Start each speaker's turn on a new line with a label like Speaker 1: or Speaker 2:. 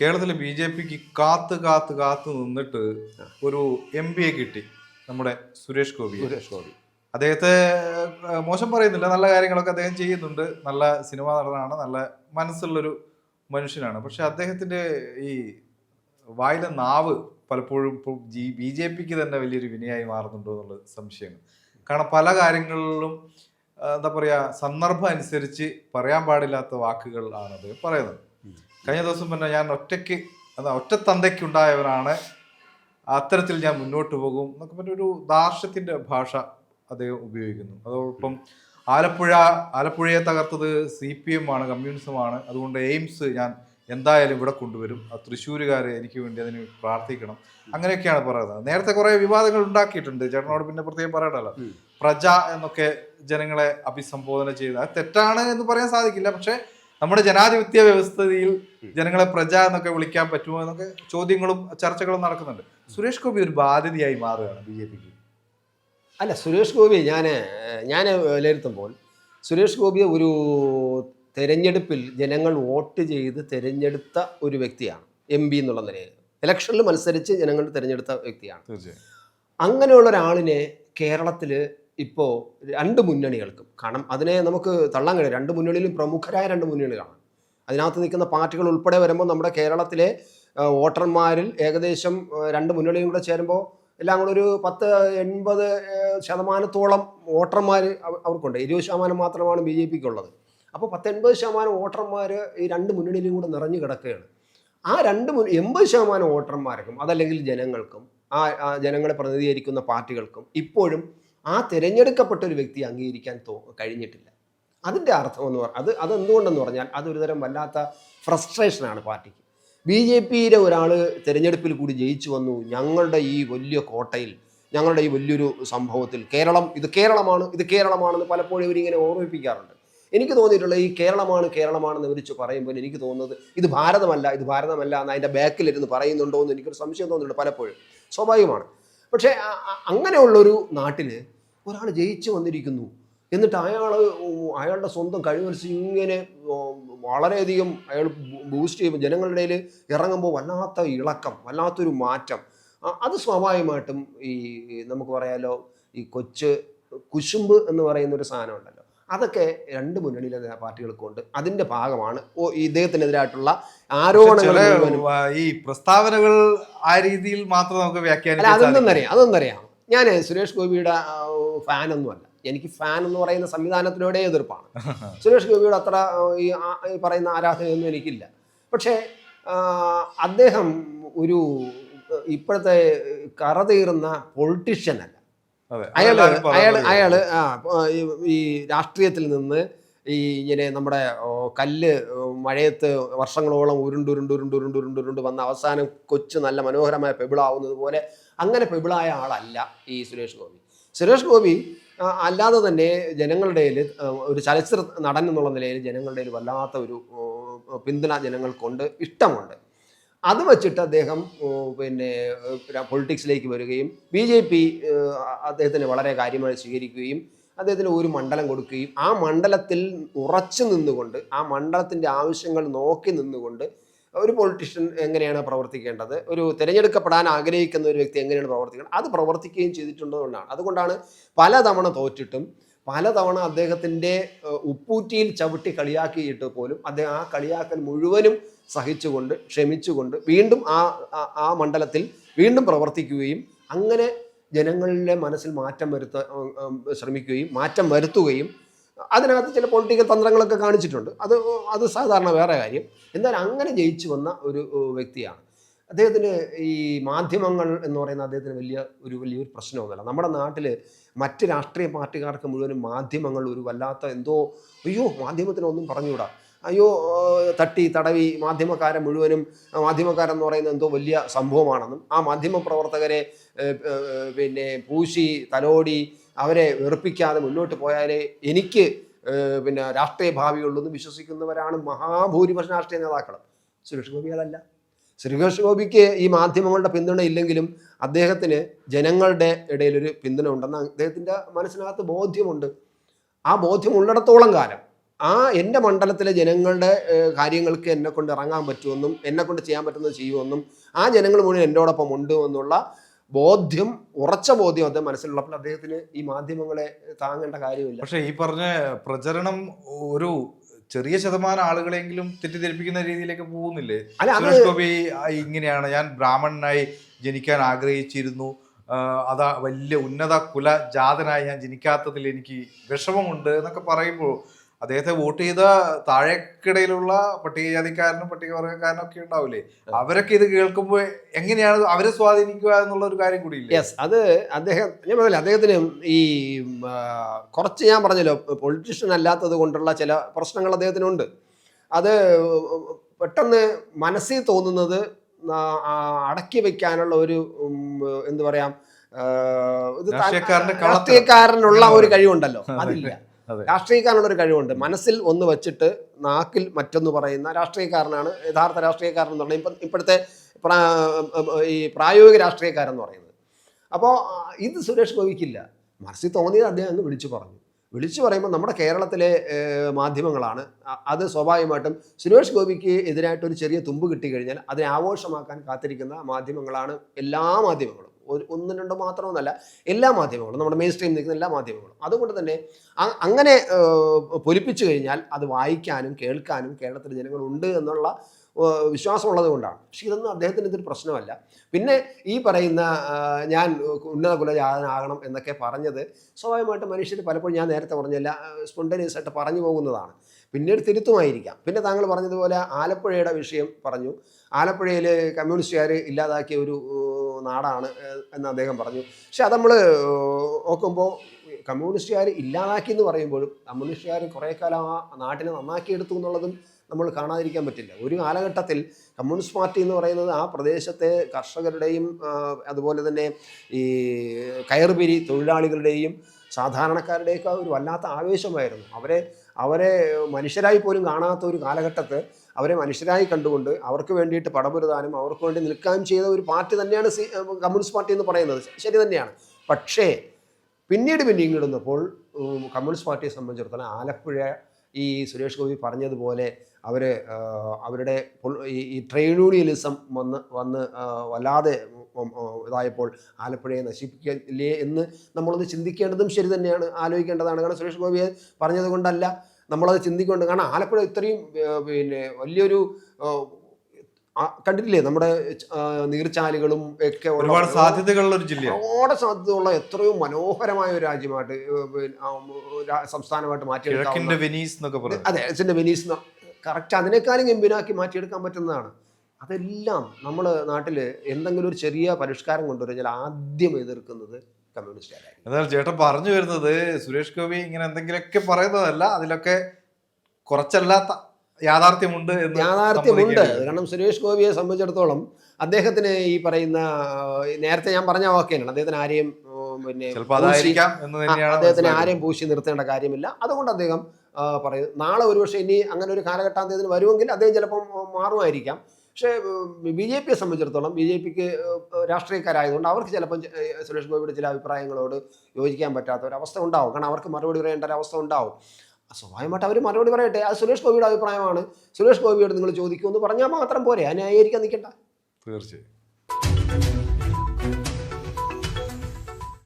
Speaker 1: കേരളത്തിലെ B J പിക്ക് കാത്ത് കാത്ത് കാത്ത് നിന്നിട്ട് ഒരു എം പിയെ കിട്ടി നമ്മുടെ സുരേഷ് ഗോപി
Speaker 2: സുരേഷ് ഗോപി.
Speaker 1: അദ്ദേഹത്തെ മോശം പറയുന്നില്ല. നല്ല കാര്യങ്ങളൊക്കെ അദ്ദേഹം ചെയ്യുന്നുണ്ട്. നല്ല സിനിമ നടനാണ്. നല്ല മനസ്സുള്ളൊരു മനുഷ്യനാണ്. പക്ഷെ അദ്ദേഹത്തിന്റെ ഈ വായിലെ നാവ് പലപ്പോഴും ഇപ്പോൾ ജി ബി ജെ പിക്ക് തന്നെ വലിയൊരു വിനയായി മാറുന്നുണ്ടോ എന്നുള്ള സംശയമാണ് കാരണം പല കാര്യങ്ങളിലും എന്താ പറയാ സന്ദർഭം അനുസരിച്ച് പറയാൻ പാടില്ലാത്ത വാക്കുകൾ ആണ് അദ്ദേഹം പറയുന്നത്. കഴിഞ്ഞ ദിവസം പിന്നെ ഞാൻ ഒറ്റയ്ക്ക് അതാ ഒറ്റ ഉണ്ടായവനാണ് അത്തരത്തിൽ ഞാൻ മുന്നോട്ട് പോകും എന്നൊക്കെ പറഞ്ഞ ഒരു ദാർഷ്ട്യത്തിന്റെ ഭാഷ അദ്ദേഹം ഉപയോഗിക്കുന്നു. അതോടൊപ്പം ആലപ്പുഴ ആലപ്പുഴയെ തകർത്തത് സി പി എം ആണ് കമ്മ്യൂണിസമാണ് അതുകൊണ്ട് എയിംസ് ഞാൻ എന്തായാലും ഇവിടെ കൊണ്ടുവരും. ആ തൃശ്ശൂരുകാർ എനിക്ക് വേണ്ടി അതിന് പ്രാർത്ഥിക്കണം. അങ്ങനെയൊക്കെയാണ് പറയുന്നത്. നേരത്തെ കുറേ വിവാദങ്ങൾ ഉണ്ടാക്കിയിട്ടുണ്ട്. ചേട്ടനോട് പിന്നെ പ്രത്യേകം പറയണ്ടല്ലോ. പ്രജ എന്നൊക്കെ ജനങ്ങളെ അഭിസംബോധന ചെയ്ത് അത് തെറ്റാണ് എന്ന് പറയാൻ സാധിക്കില്ല. പക്ഷെ നമ്മുടെ ജനാധിപത്യ വ്യവസ്ഥയിൽ ജനങ്ങളെ പ്രജ എന്നൊക്കെ വിളിക്കാൻ പറ്റുമോ എന്നൊക്കെ ചോദ്യങ്ങളും ചർച്ചകളും നടക്കുന്നുണ്ട്. സുരേഷ് ഗോപി ഒരു ബാധ്യതയായി മാറുകയാണ് ബി ജെ പിക്ക്.
Speaker 2: അല്ല സുരേഷ് ഗോപി ഞാൻ ഞാൻ വിലയിരുത്തുമ്പോൾ സുരേഷ് ഗോപി ഒരു തെരഞ്ഞെടുപ്പിൽ ജനങ്ങൾ വോട്ട് ചെയ്ത് തിരഞ്ഞെടുത്ത ഒരു വ്യക്തിയാണ് എം പി എന്നുള്ള നിലയിൽ. ഇലക്ഷനിൽ മത്സരിച്ച് ജനങ്ങൾ തിരഞ്ഞെടുത്ത വ്യക്തിയാണ്. അങ്ങനെയുള്ള ഒരാളിനെ കേരളത്തിൽ ഇപ്പോൾ രണ്ട് മുന്നണികൾക്കും കാരണം അതിനെ നമുക്ക് തള്ളാൻ കഴിയും. രണ്ട് മുന്നണിയിലും പ്രമുഖരായ രണ്ട് മുന്നണികളാണ് അതിനകത്ത് നിൽക്കുന്ന പാർട്ടികൾ ഉൾപ്പെടെ വരുമ്പോൾ നമ്മുടെ കേരളത്തിലെ വോട്ടർമാരിൽ ഏകദേശം രണ്ട് മുന്നണിയും കൂടെ ചേരുമ്പോൾ എല്ലാം കൂടെ ഒരു പത്ത് എൺപത് ശതമാനത്തോളം വോട്ടർമാർ അവർക്കുണ്ട്. ഇരുപത് ശതമാനം മാത്രമാണ് ബി ജെ പിക്ക് ഉള്ളത് അപ്പോൾ പത്ത് എൺപത് ശതമാനം വോട്ടർമാർ ഈ രണ്ട് മുന്നണിയിലും കൂടെ നിറഞ്ഞു കിടക്കുകയാണ്. ആ രണ്ട് മുൻ എൺപത് ശതമാനം വോട്ടർമാർക്കും അതല്ലെങ്കിൽ ജനങ്ങൾക്കും ആ ജനങ്ങളെ പ്രതിനിധീകരിക്കുന്ന പാർട്ടികൾക്കും ഇപ്പോഴും ആ തിരഞ്ഞെടുക്കപ്പെട്ട ഒരു വ്യക്തി അംഗീകരിക്കാൻ തോ കഴിഞ്ഞിട്ടില്ല. അതിന്റെ അർത്ഥം എന്ന് പറഞ്ഞാൽ അത് അതെന്തുകൊണ്ടെന്ന് പറഞ്ഞാൽ അതൊരു തരം വല്ലാത്ത ഫ്രസ്ട്രേഷനാണ് പാർട്ടിക്ക്. ബി ജെ പിയിലെ ഒരാൾ തിരഞ്ഞെടുപ്പിൽ കൂടി ജയിച്ചു വന്നു ഞങ്ങളുടെ ഈ വലിയ കോട്ടയിൽ ഞങ്ങളുടെ ഈ വലിയൊരു സംഭവത്തിൽ കേരളം ഇത് കേരളമാണ് ഇത് കേരളമാണെന്ന് പലപ്പോഴും ഇവരിങ്ങനെ ഓർമ്മിപ്പിക്കാറുണ്ട്. എനിക്ക് തോന്നിയിട്ടുള്ള ഈ കേരളമാണ് കേരളമാണെന്ന് വിളിച്ച് പറയുമ്പോൾ എനിക്ക് തോന്നുന്നത് ഇത് ഭാരതമല്ല ഇത് ഭാരതമല്ല എന്ന് അതിന്റെ ബാക്കിലിരുന്ന് പറയുന്നുണ്ടോ എന്ന് എനിക്കൊരു സംശയം തോന്നുന്നുണ്ട് പലപ്പോഴും. സ്വാഭാവികമാണ്. പക്ഷേ അങ്ങനെയുള്ളൊരു നാട്ടിൽ ഒരാൾ ജയിച്ചു വന്നിരിക്കുന്നു. എന്നിട്ട് അയാൾ അയാളുടെ സ്വന്തം കഴിവനുസരിച്ച് ഇങ്ങനെ വളരെയധികം അയാൾ ബൂസ്റ്റ് ചെയ്യുമ്പോൾ ജനങ്ങളുടെ ഇടയിൽ ഇറങ്ങുമ്പോൾ വല്ലാത്ത ഇളക്കം വല്ലാത്തൊരു മാറ്റം. അത് സ്വാഭാവികമായിട്ടും ഈ നമുക്ക് പറയാലോ ഈ കൊച്ച് കുശുമ്പ് എന്ന് പറയുന്ന ഒരു സാധനം ഉണ്ടല്ലോ അതൊക്കെ രണ്ട് മുന്നണിയിലെ പാർട്ടികൾക്കുണ്ട് അതിന്റെ ഭാഗമാണ് ഓ ഇദ്ദേഹത്തിനെതിരായിട്ടുള്ള ആരോപണങ്ങൾ
Speaker 1: ഈ പ്രസ്താവനകൾ ആ രീതിയിൽ മാത്രം നമുക്ക്
Speaker 2: വ്യാഖ്യാനം
Speaker 1: വ്യാഖ്യാനിക്കാൻ
Speaker 2: അതൊന്നും അറിയാം അതൊന്നും അറിയാം. ഞാൻ സുരേഷ് ഗോപിയുടെ ഫാനൊന്നുമല്ല. എനിക്ക് ഫാൻ എന്ന് പറയുന്ന സംവിധാനത്തിനോടെ എതിർപ്പാണ്. സുരേഷ് ഗോപിയുടെ അത്ര ഈ പറയുന്ന ആരാധനയൊന്നും എനിക്കില്ല. പക്ഷേ അദ്ദേഹം ഒരു ഇപ്പോഴത്തെ അല്ല
Speaker 1: അതെ. അയാൾ
Speaker 2: അയാൾ
Speaker 1: അയാൾ
Speaker 2: അയാൾ ആ ഈ- രാഷ്ട്രീയത്തിൽ നിന്ന് ഈ ഇങ്ങനെ നമ്മുടെ കല്ല് മഴയത്ത് വർഷങ്ങളോളം ഉരുണ്ടുരുണ്ടുരുണ്ടുരുണ്ടുരുണ്ടുരുണ്ട് ഉരുണ്ട് ഉരുണ്ട് ഉരുണ്ട് ഉരുണ്ട് ഉരുണ്ട് വന്ന അവസാനം കൊച്ചു നല്ല മനോഹരമായ പെബിളാവുന്നത് പോലെ അങ്ങനെ പെബിളായ ആളല്ല ഈ സുരേഷ് ഗോപി. സുരേഷ് ഗോപി അല്ലാതെ തന്നെ ജനങ്ങളുടെ ഒരു ചലച്ചിത്ര നടൻ എന്നുള്ള നിലയിൽ ജനങ്ങളുടെ വല്ലാത്ത ഒരു പിന്തുണ ജനങ്ങൾക്കുണ്ട് ഇഷ്ടമുണ്ട്. അത് വച്ചിട്ട് അദ്ദേഹം പിന്നെ പൊളിറ്റിക്സിലേക്ക് വരികയും ബി ജെ പി അദ്ദേഹത്തിന് വളരെ കാര്യമായി സ്വീകരിക്കുകയും അദ്ദേഹത്തിന് ഒരു മണ്ഡലം കൊടുക്കുകയും ആ മണ്ഡലത്തിൽ ഉറച്ചു നിന്നുകൊണ്ട് ആ മണ്ഡലത്തിന്റെ ആവശ്യങ്ങൾ നോക്കി നിന്നുകൊണ്ട് ഒരു പൊളിറ്റീഷ്യൻ എങ്ങനെയാണ് പ്രവർത്തിക്കേണ്ടത്? ഒരു തിരഞ്ഞെടുക്കപ്പെടാൻ ആഗ്രഹിക്കുന്ന ഒരു വ്യക്തി എങ്ങനെയാണ് പ്രവർത്തിക്കേണ്ടത് അത് പ്രവർത്തിക്കുകയും ചെയ്തിട്ടുള്ളതുകൊണ്ടാണ് അതുകൊണ്ടാണ് പലതവണ തോറ്റിട്ടും പലതവണ അദ്ദേഹത്തിന്റെ ഉപ്പൂറ്റിയിൽ ചവിട്ടി കളിയാക്കിയിട്ട് പോലും അദ്ദേഹം ആ കളിയാക്കൽ മുഴുവനും സഹിച്ചുകൊണ്ട് ക്ഷമിച്ചുകൊണ്ട് വീണ്ടും ആ ആ- മണ്ഡലത്തിൽ വീണ്ടും പ്രവർത്തിക്കുകയും അങ്ങനെ ജനങ്ങളിലെ മനസ്സിൽ മാറ്റം വരുത്ത ശ്രമിക്കുകയും മാറ്റം വരുത്തുകയും അതിനകത്ത് ചില പൊളിറ്റിക്കൽ തന്ത്രങ്ങളൊക്കെ കാണിച്ചിട്ടുണ്ട്. അത് അത് സാധാരണ വേറെ കാര്യം. എന്നാൽ അങ്ങനെ ജയിച്ചു വന്ന ഒരു വ്യക്തിയാണ്. അദ്ദേഹത്തിന് ഈ മാധ്യമങ്ങൾ എന്ന് പറയുന്ന അദ്ദേഹത്തിന് വലിയ ഒരു വലിയൊരു പ്രശ്നമൊന്നുമല്ല. നമ്മുടെ നാട്ടിൽ മറ്റ് രാഷ്ട്രീയ പാർട്ടിക്കാർക്ക് മുഴുവനും മാധ്യമങ്ങൾ ഒരു വല്ലാത്ത എന്തോ അയ്യോ മാധ്യമത്തിനൊന്നും പറഞ്ഞുകൂടാ. അയ്യോ തട്ടി തടവി മാധ്യമക്കാരെ മുഴുവനും മാധ്യമക്കാരെന്ന് പറയുന്നത് എന്തോ വലിയ സംഭവമാണെന്നും ആ മാധ്യമ പ്രവർത്തകരെ പിന്നെ പൂശി തലോടി അവരെ വെറുപ്പിക്കാതെ മുന്നോട്ട് പോയാലേ എനിക്ക് പിന്നെ രാഷ്ട്രീയ ഭാവിയുള്ളൂ എന്ന് വിശ്വസിക്കുന്നവരാണ് മഹാഭൂരിപക്ഷം രാഷ്ട്രീയ നേതാക്കൾ സുരേഷ് ഗോപി അതല്ല സുരേഷ് ഗോപിക്ക് ഈ മാധ്യമങ്ങളുടെ പിന്തുണ ഇല്ലെങ്കിലും അദ്ദേഹത്തിന് ജനങ്ങളുടെ ഇടയിലൊരു പിന്തുണ ഉണ്ടെന്ന് അദ്ദേഹത്തിന്റെ മനസ്സിനകത്ത് ബോധ്യമുണ്ട്. ആ ബോധ്യം ഉള്ളിടത്തോളം കാലം ആ എന്റെ മണ്ഡലത്തിലെ ജനങ്ങളുടെ കാര്യങ്ങൾക്ക് എന്നെ കൊണ്ട് ഇറങ്ങാൻ പറ്റുമെന്നും എന്നെ കൊണ്ട് ചെയ്യാൻ പറ്റുന്നത് ചെയ്യുമെന്നും ആ ജനങ്ങൾ മുഴുവൻ എന്നോടൊപ്പം ഉണ്ട് എന്നുള്ള ബോധ്യം ഉറച്ച ബോധ്യം അദ്ദേഹം മനസ്സിലുള്ളപ്പോൾ അദ്ദേഹത്തിന് ഈ മാധ്യമങ്ങളെ താങ്ങേണ്ട കാര്യമില്ല.
Speaker 1: പക്ഷേ ഈ പറഞ്ഞ പ്രചരണം ഒരു ചെറിയ ശതമാനം ആളുകളെങ്കിലും തെറ്റിദ്ധരിപ്പിക്കുന്ന രീതിയിലേക്ക് പോകുന്നില്ലേ? സുരേഷ് ഗോപി ഇങ്ങനെയാണ്. ഞാൻ ബ്രാഹ്മണനായി ജനിക്കാൻ ആഗ്രഹിച്ചിരുന്നു. അതാ വലിയ ഉന്നത കുല ജാതനായി ഞാൻ ജനിക്കാത്തതിൽ എനിക്ക് വിഷമമുണ്ട് എന്നൊക്കെ പറയുമ്പോൾ അദ്ദേഹത്തെ വോട്ട് ചെയ്ത താഴേക്കിടയിലുള്ള പട്ടികജാതിക്കാരനും പട്ടികവർഗക്കാരനും ഒക്കെ ഉണ്ടാവില്ലേ? അവരൊക്കെ ഇത് കേൾക്കുമ്പോൾ എങ്ങനെയാണ് അവരെ സ്വാധീനിക്കുക എന്നുള്ള ഒരു കാര്യം കൂടി
Speaker 2: യെസ് അത് അദ്ദേഹം ഞാൻ പറഞ്ഞില്ല അദ്ദേഹത്തിന് ഈ കുറച്ച് ഞാൻ പറഞ്ഞല്ലോ പൊളിറ്റീഷ്യൻ അല്ലാത്തത് കൊണ്ടുള്ള ചില പ്രശ്നങ്ങൾ അദ്ദേഹത്തിനുണ്ട്. അത് പെട്ടെന്ന് മനസ്സിൽ തോന്നുന്നത് അടക്കി വെക്കാനുള്ള ഒരു എന്തു പറയാം ഇത് രാഷ്ട്രീയക്കാരനുള്ള ഒരു കഴിവുണ്ടല്ലോ. അതില്ല.
Speaker 1: അതെ.
Speaker 2: രാഷ്ട്രീയക്കാരനുള്ള ഒരു കഴിവുണ്ട്. മനസ്സിൽ ഒന്ന് വെച്ചിട്ട് നാക്കിൽ മറ്റൊന്ന് പറയുന്ന രാഷ്ട്രീയക്കാരനാണ് യഥാർത്ഥ രാഷ്ട്രീയക്കാരൻ എന്ന് പറഞ്ഞാൽ ഇപ്പം ഇപ്പോഴത്തെ ഈ പ്രായോഗിക രാഷ്ട്രീയക്കാരൻ എന്ന് പറയുന്നത്. അപ്പോൾ ഇത് സുരേഷ് ഗോപിക്കില്ല. മനസ്സിൽ തോന്നിയത് അദ്ദേഹം അങ്ങ് വിളിച്ചു പറഞ്ഞു. വിളിച്ചു പറയുമ്പോൾ നമ്മുടെ കേരളത്തിലെ മാധ്യമങ്ങളാണ് അത് സ്വാഭാവികമായിട്ടും സുരേഷ് ഗോപിക്ക് എതിരായിട്ട് ഒരു ചെറിയ തുമ്പ് കിട്ടിക്കഴിഞ്ഞാൽ അതിനെ ആഘോഷമാക്കാൻ കാത്തിരിക്കുന്ന മാധ്യമങ്ങളാണ് എല്ലാ മാധ്യമങ്ങളും. ഒരു ഒന്നും രണ്ടോ മാത്രമൊന്നല്ല എല്ലാ മാധ്യമങ്ങളും നമ്മുടെ മെയിൻ സ്ട്രീം നിൽക്കുന്ന എല്ലാ മാധ്യമങ്ങളും. അതുകൊണ്ട് തന്നെ അങ്ങനെ പൊലിപ്പിച്ചു കഴിഞ്ഞാൽ അത് വായിക്കാനും കേൾക്കാനും കേരളത്തിലെ ജനങ്ങളുണ്ട് എന്നുള്ള വിശ്വാസമുള്ളത് കൊണ്ടാണ്. പക്ഷെ ഇതൊന്നും അദ്ദേഹത്തിന് ഇതൊരു പ്രശ്നമല്ല. പിന്നെ ഈ പറയുന്ന ഞാൻ ഉന്നത കുലജാതനാകണം എന്നൊക്കെ പറഞ്ഞത് സ്വാഭാവികമായിട്ട് മനുഷ്യർ പലപ്പോഴും ഞാൻ നേരത്തെ പറഞ്ഞല്ല സ്പോണ്ടേനിയസ് ആയിട്ട് പറഞ്ഞു പോകുന്നതാണ്. പിന്നീട് തിരുത്തുമായിരിക്കാം. പിന്നെ താങ്കൾ പറഞ്ഞതുപോലെ ആലപ്പുഴയുടെ വിഷയം പറഞ്ഞു. ആലപ്പുഴയിൽ കമ്മ്യൂണിസ്റ്റുകാർ ഇല്ലാതാക്കിയ ഒരു നാടാണ് എന്ന് അദ്ദേഹം പറഞ്ഞു. പക്ഷെ അത് നമ്മൾ നോക്കുമ്പോൾ കമ്മ്യൂണിസ്റ്റുകാർ ഇല്ലാതാക്കി എന്ന് പറയുമ്പോഴും കമ്മ്യൂണിസ്റ്റുകാർ കുറേ കാലം ആ നാട്ടിനെ നന്നാക്കിയെടുത്തു എന്നുള്ളതും നമ്മൾ കാണാതിരിക്കാൻ പറ്റില്ല. ഒരു കാലഘട്ടത്തിൽ കമ്മ്യൂണിസ്റ്റ് പാർട്ടി എന്ന് പറയുന്നത് ആ പ്രദേശത്തെ കർഷകരുടെയും അതുപോലെ തന്നെ ഈ കയർപിരി തൊഴിലാളികളുടെയും സാധാരണക്കാരുടെയൊക്കെ ഒരു വല്ലാത്ത ആവേശമായിരുന്നു. അവരെ അവരെ മനുഷ്യരായി പോലും കാണാത്ത ഒരു കാലഘട്ടത്ത് അവരെ മനുഷ്യരായി കണ്ടുകൊണ്ട് അവർക്ക് വേണ്ടിയിട്ട് പടപൊരുതാനും അവർക്ക് വേണ്ടി നിൽക്കാനും ചെയ്ത ഒരു പാർട്ടി തന്നെയാണ് കമ്മ്യൂണിസ്റ്റ് പാർട്ടി എന്ന് പറയുന്നത്. ശരി തന്നെയാണ്. പക്ഷേ പിന്നീട് പിന്നെ ഇടുന്നപ്പോൾ കമ്മ്യൂണിസ്റ്റ് പാർട്ടിയെ സംബന്ധിച്ചിടത്തോളം ആലപ്പുഴ ഈ സുരേഷ് ഗോപി പറഞ്ഞതുപോലെ അവർ അവരുടെ ഈ ട്രേഡ് യൂണിയനിസം വന്ന് വന്ന് വല്ലാതെ ഇതായപ്പോൾ ആലപ്പുഴയെ നശിപ്പിക്കില്ലേ എന്ന് നമ്മളൊന്ന് ചിന്തിക്കേണ്ടതും ശരി തന്നെയാണ് ആലോചിക്കേണ്ടതാണ്. കാരണം സുരേഷ് ഗോപിയെ പറഞ്ഞത് കൊണ്ടല്ല നമ്മളത് ചിന്തിക്കൊണ്ട് കാരണം ആലപ്പുഴ ഇത്രയും പിന്നെ വലിയൊരു കണ്ടിട്ടില്ലേ? നമ്മുടെ നീർച്ചാലുകളും ഒക്കെ
Speaker 1: ഒരുപാട് സാധ്യതകളുള്ള ഒരു ജില്ല
Speaker 2: ഒരുപാട് സാധ്യതയുള്ള എത്രയോ മനോഹരമായ ഒരു രാജ്യമായിട്ട് സംസ്ഥാനമായിട്ട് മാറ്റിയെടുക്കാവുന്ന
Speaker 1: വെനീസ് എന്നൊക്കെ പറയുന്നത്
Speaker 2: അതെ വെനീസ് കറക്റ്റ് അതിനേക്കാളും ഗംഭീരാക്കി മാറ്റിയെടുക്കാൻ പറ്റുന്നതാണ്. അതെല്ലാം നമ്മൾ നാട്ടിൽ എന്തെങ്കിലും ഒരു ചെറിയ പരിഷ്കാരം കൊണ്ടുവരുന്നതിൽ ആദ്യം എതിർക്കുന്നത് കമ്മ്യൂണിസ്റ്റ്
Speaker 1: എന്നാൽ ചേട്ടൻ പറഞ്ഞു വരുന്നത് സുരേഷ് ഗോപി ഇങ്ങനെ എന്തെങ്കിലുമൊക്കെ പറയുന്നതല്ല അതിലൊക്കെ കുറച്ചല്ലാത്ത യാഥാർത്ഥ്യമുണ്ട്
Speaker 2: യാഥാർത്ഥ്യമുണ്ട്. കാരണം സുരേഷ് ഗോപിയെ സംബന്ധിച്ചിടത്തോളം അദ്ദേഹത്തിന് ഈ പറയുന്ന നേരത്തെ ഞാൻ പറഞ്ഞ വാക്കേനാണ്. അദ്ദേഹത്തിന് ആരെയും പിന്നെ അദ്ദേഹത്തിന് ആരെയും പൂശി നിർത്തേണ്ട കാര്യമില്ല. അതുകൊണ്ട് അദ്ദേഹം പറയും നാളെ ഒരുപക്ഷെ ഇനി അങ്ങനെ ഒരു കാലഘട്ടം അദ്ദേഹത്തിന് വരുമെങ്കിൽ അദ്ദേഹം ചിലപ്പം മാറുമായിരിക്കാം. പക്ഷേ ബി ജെ പിയെ സംബന്ധിച്ചിടത്തോളം ബി ജെ പിക്ക് രാഷ്ട്രീയക്കാരായതുകൊണ്ട് അവർക്ക് ചിലപ്പം സുരേഷ് ഗോപിയുടെ ചില അഭിപ്രായങ്ങളോട് യോജിക്കാൻ പറ്റാത്ത ഒരു അവസ്ഥ ഉണ്ടാവും. കാരണം അവർക്ക് മറുപടി പറയേണ്ട ഒരു അവസ്ഥ ഉണ്ടാവും. സ്വാഭാവികമായിട്ട് അവർ മറുപടി പറയട്ടെ. അത് സുരേഷ് ഗോപിയുടെ അഭിപ്രായമാണ്. സുരേഷ് ഗോപിയോട് നിങ്ങൾ ചോദിക്കുമെന്ന് പറഞ്ഞാൽ മാത്രം പോരെ. അതിനായിരിക്കാൻ നിൽക്കണ്ട.
Speaker 1: തീർച്ചയായും.